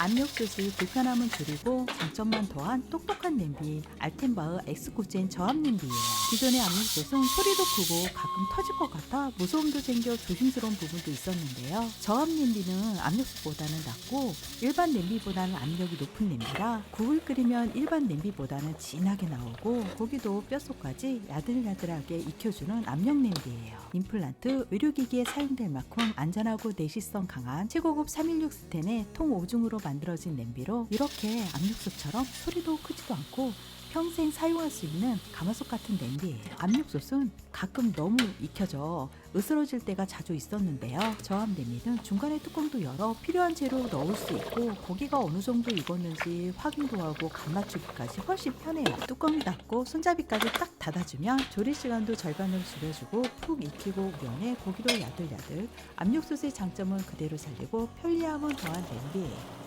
압력솥이 불편함은 줄이고 장점만 더한 똑똑한 냄비 알텐바흐 엑스코젠 저압 냄비예요. 기존의 압력솥은 소리도 크고 가끔 터질 것 같아 무서움도 생겨 조심스러운 부분도 있었는데요. 저압 냄비는 압력솥보다는 낮고 일반 냄비보다는 압력이 높은 냄비라 국을 끓이면 일반 냄비보다는 진하게 나오고 고기도 뼛속까지 야들야들하게 익혀주는 압력 냄비예요. 임플란트 의료기기에 사용될 만큼 안전하고 내시성 강한 최고급 316 스텐의 통 5중으로 만 들어진 냄비로 이렇게 압력솥처럼 소리도 크지도 않고 평생 사용할 수 있는 가마솥 같은 냄비예요. 압력솥은 가끔 너무 익혀져 으스러질 때가 자주 있었는데요. 저압 냄비는 중간에 뚜껑도 열어 필요한 재료 넣을 수 있고 고기가 어느 정도 익었는지 확인도 하고 간 맞추기까지 훨씬 편해요. 뚜껑을 닫고 손잡이까지 딱 닫아주면 조리 시간도 절반으로 줄여주고 푹 익히고 면에 고기도 야들야들 압력솥의 장점은 그대로 살리고 편리함은 더한 냄비예요.